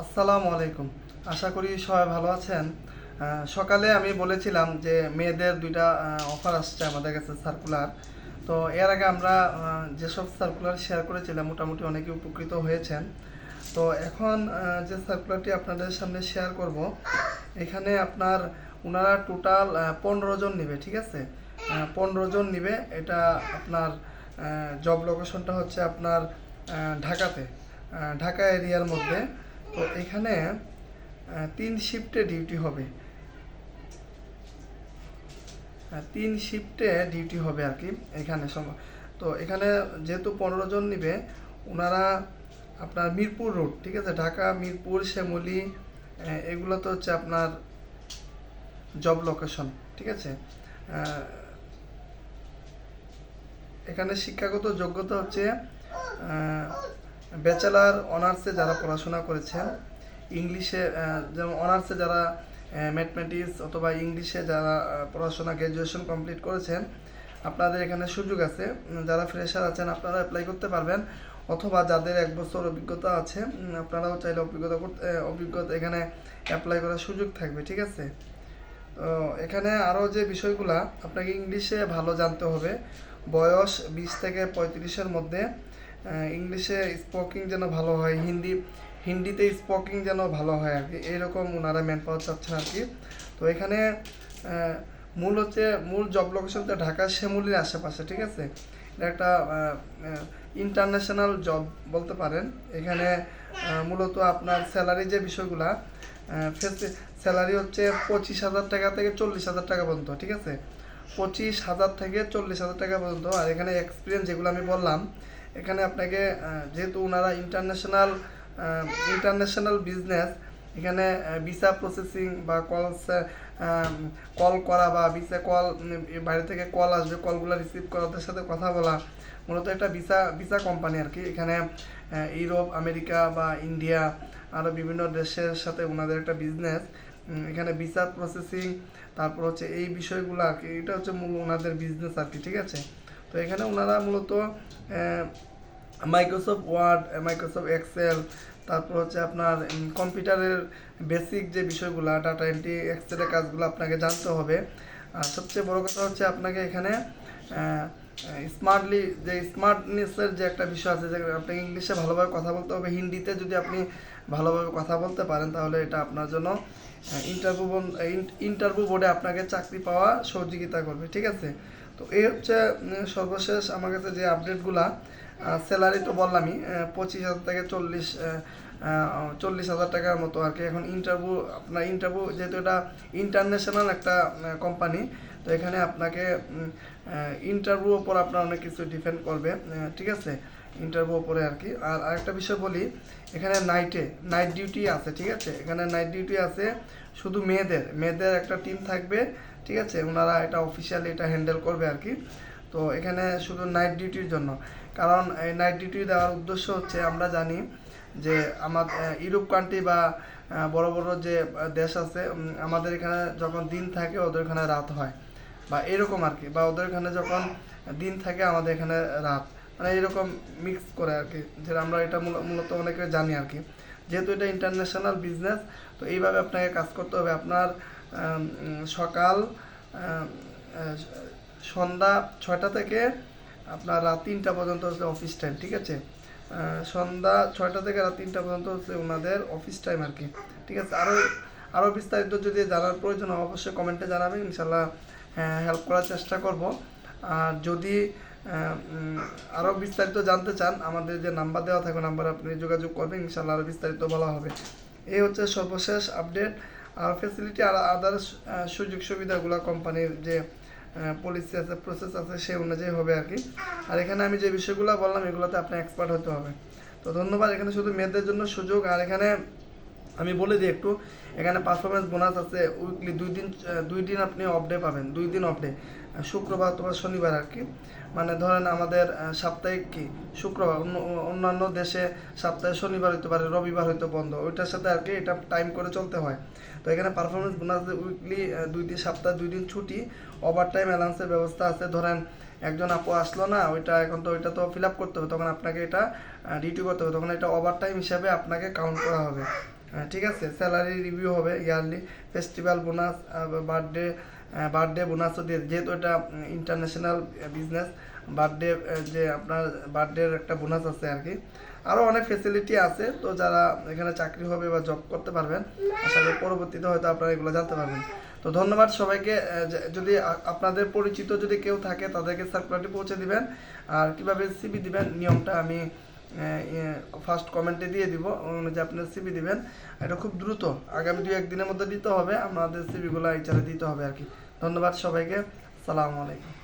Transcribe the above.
আসসালামু আলাইকুম। আশা করি সবাই ভালো আছেন। সকালে আমি বলেছিলাম যে মেয়েদের দুইটা অফার আসছে আমাদের কাছে সার্কুলার তো এর আগে আমরা যেসব সার্কুলার শেয়ার করেছিলাম, মোটামুটি অনেকে উপকৃত হয়েছেন। তো এখন যে সার্কুলারটি আপনাদের সামনে শেয়ার করব, এখানে আপনার ওনারা টোটাল পনেরো জন নেবে, ঠিক আছে? পনেরো জন নিবে। এটা আপনার জব লোকেশনটা হচ্ছে আপনার ঢাকাতে। ঢাকা এরিয়ার মধ্যে। তো এখানে তিন শিফটে ডিউটি হবে। তিন শিফটে ডিউটি হবে আর কি, এখানে তো এখানে যেহেতু পনেরো জন নিবে, ওনারা আপনার মিরপুর রোড ঠিক আছে? ঢাকা, মিরপুর, শ্যামলি এগুলো তো হচ্ছে আপনার জব লোকেশন ঠিক আছে? এখানে শিক্ষাগত যোগ্যতা হচ্ছে ব্যাচেলার অনার্সে যারা পড়াশোনা করেছেন, ইংলিশে যেমন অনার্সে যারা ম্যাথমেটিক্স অথবা ইংলিশে যারা পড়াশোনা গ্র্যাজুয়েশন কমপ্লিট করেছেন, আপনাদের এখানে সুযোগ আছে। যারা ফ্রেশার আছেন, আপনারা অ্যাপ্লাই করতে পারবেন। অথবা যাদের এক বছর অভিজ্ঞতা আছে আপনারাও চাইলে অভিজ্ঞতা করতে অভিজ্ঞতা এখানে অ্যাপ্লাই করার সুযোগ থাকবে, ঠিক আছে? তো এখানে আরও যে বিষয়গুলা, আপনাকে ইংলিশে ভালো জানতে হবে। বয়স বিশ থেকে পঁয়ত্রিশের মধ্যে ইংলিশে স্পোকিং যেন ভালো হয়, হিন্দি, হিন্দিতে স্পোকিং যেন ভালো হয় আর কি। এইরকম ওনারা ম্যান পাওয়ার চাচ্ছেন আর কি। তো এখানে মূল হচ্ছে, মূল জব লোকেশন তো ঢাকা শ্যামলির আশেপাশে, ঠিক আছে? এটা একটা ইন্টারন্যাশনাল জব বলতে পারেন। এখানে মূলত আপনার স্যালারি যে বিষয়গুলা স্যালারি হচ্ছে পঁচিশ হাজার টাকা থেকে চল্লিশ হাজার টাকা পর্যন্ত, ঠিক আছে? পঁচিশ হাজার থেকে চল্লিশ হাজার টাকা পর্যন্ত। আর এখানে এক্সপিরিয়েন্স যেগুলো আমি বললাম এখানে আপনাকে যেহেতু ওনারা ইন্টারন্যাশনাল ইন্টারন্যাশনাল বিজনেস এখানে ভিসা প্রসেসিং বা কল কল করা বা ভিসা কল বাইরে থেকে কল আসবে কলগুলো রিসিভ করা ওদের সাথে কথা বলা মূলত একটা ভিসা ভিসা কোম্পানি আর কি। এখানে ইউরোপ, আমেরিকা বা ইন্ডিয়া আরও বিভিন্ন দেশের সাথে ওনাদের একটা বিজনেস এখানে ভিসা প্রসেসিং তারপর হচ্ছে এই বিষয়গুলো আর কি, এটা হচ্ছে মূল ওনাদের বিজনেস আর কি, ঠিক আছে? তো এখানে ওনারা মূলত মাইক্রোসফট ওয়ার্ড মাইক্রোসফট এক্সেল তারপর হচ্ছে আপনার কম্পিউটারের বেসিক যে বিষয়গুলো ডাটা এন্ট্রি এক্সেলের কাজগুলো আপনাকে জানতে হবে। আর সবচেয়ে বড় কথা হচ্ছে আপনাকে এখানে স্মার্টলি যে স্মার্টনেসের যে একটা বিষয় আছে, যে আপনাকে ইংলিশে ভালোভাবে কথা বলতে হবে হিন্দিতে যদি আপনি ভালোভাবে কথা বলতে পারেন, তাহলে এটা আপনার জন্য ইন্টারভিউ ইন্টারভিউ বোর্ডে আপনাকে চাকরি পাওয়া সহযোগিতা করবে, ঠিক আছে? তো এই হচ্ছে সর্বশেষ আমার কাছে যে আপডেটগুলা স্যালারি তো বললামই পঁচিশ হাজার থেকে চল্লিশ চল্লিশ হাজার টাকার মতো আর কি। এখন ইন্টারভিউ আপনার ইন্টারভিউ যেহেতু এটা ইন্টারন্যাশনাল একটা কোম্পানি তো এখানে আপনাকে ইন্টারভিউ ওপর আপনার অনেক কিছু ডিপেন্ড করবে ঠিক আছে? ইন্টারভিউ ওপরে আর কি। আর আরেকটা বিষয় বলি, এখানে নাইটে নাইট ডিউটি আছে, ঠিক আছে? এখানে নাইট ডিউটি আছে শুধু মেয়েদের। মেয়েদের একটা টিম থাকবে, ঠিক আছে? ওনারা এটা অফিসিয়ালি এটা হ্যান্ডেল করবে আর কি। তো এখানে শুধু নাইট ডিউটির জন্য। কারণ এই নাইট ডিউটি দেওয়ার উদ্দেশ্য হচ্ছে, আমরা জানি যে আমার ইউরোপ কান্ট্রি বা বড় বড় যে দেশ আছে আমাদের এখানে যখন দিন থাকে, ওদের এখানে রাত হয়। বা এরকম আর কি, বা ওদের এখানে যখন দিন থাকে আমাদের এখানে রাত মানে এরকম মিক্স করে আর কি, যেটা আমরা এটা মূলত অনেকে জানি আর কি। যেহেতু এটা ইন্টারন্যাশনাল বিজনেস তো এইভাবে আপনাকে কাজ করতে হবে। আপনার সকাল সন্ধ্যা ছয়টা থেকে আপনার রাত তিনটা পর্যন্ত হচ্ছে অফিস টাইম ঠিক আছে? সন্ধ্যা ছয়টা থেকে রাত তিনটা পর্যন্ত হচ্ছে ওনাদের অফিস টাইম আর কি, ঠিক আছে? আরও আরও বিস্তারিত যদি জানার প্রয়োজন অবশ্যই কমেন্টে জানাবেন। ইনশাল্লাহ হেল্প করার চেষ্টা করব। আর যদি আরও বিস্তারিত জানতে চান, আমাদের যে নাম্বার দেওয়া থাকবে, নাম্বারে আপনি যোগাযোগ করবেন ইনশাল্লাহ আরও বিস্তারিত বলা হবে। এই হচ্ছে সর্বশেষ আপডেট আর ফেসিলিটি আর আদার্স সুযোগ সুবিধাগুলো কোম্পানির যে পলিসি আছে প্রসেস আছে সেই অনুযায়ী হবে আর কি। আর এখানে আমি যে বিষয়গুলো বললাম, এগুলোতে আপনি এক্সপার্ট হতে হবে। তো ধন্যবাদ, এখানে শুধু মেয়েদের জন্য সুযোগ। আর এখানে আমি বলে দিই একটু, এখানে পারফরমেন্স বোনাস আছে উইকলি দুই দিন দুই দিন আপনি অফ ডে পাবেন, দুই দিন অফ ডে শুক্রবার অথবা শনিবার আর কি। মানে ধরেন আমাদের সাপ্তাহিক কি? শুক্রবার, অন্য, অন্যান্য দেশে সপ্তাহে শনিবার হতে পারে, রবিবার হয়তো বন্ধ, ওইটার সাথে আর কি এটা টাইম করে চলতে হয়। তো এখানে পারফরমেন্স বোনাস উইকলি দুই দিন, সপ্তাহে দুই দিন ছুটি ওভার টাইম অ্যালাউন্সের ব্যবস্থা আছে। ধরেন একজন আপু আসলো না, ওইটা এখন তো, ওইটা তো ফিল আপ করতে হবে, তখন আপনাকে এটা ডিউটি করতে হবে, তখন এটা ওভার টাইম হিসাবে আপনাকে কাউন্ট করা হবে। ঠিক আছে স্যালারি রিভিউ হবে yearly festival bonus birthday birthday বোনাসও দিয়ে যেহেতু এটা ইন্টারন্যাশনাল বিজনেস বার্থডে যে আপনার বার্থডের একটা বোনাস আছে আর কি। আরও অনেক ফেসিলিটি আছে, তো যারা এখানে চাকরি হবে বা জব করতে পারবেন, আশা করি পরবর্তীতে হয়তো আপনারা এগুলো জানতে পারবেন। তো ধন্যবাদ সবাইকে যদি আপনাদের পরিচিত যদি কেউ থাকে, তাদেরকে সার্কুলারটি পৌঁছে দিবেন, আর কীভাবে সিবি দিবেন, নিয়মটা আমি ফার্স্ট কমেন্টে দিয়ে দিব, অনুযায়ী আপনার সিবি দিবেন। এটা খুব দ্রুত, আগামী দু একদিনের মধ্যে দিতে হবে, আমাদের সিবিগুলো এইচারে দিতে হবে আর কি। ধন্যবাদ সবাইকে, সালামু আলাইকুম।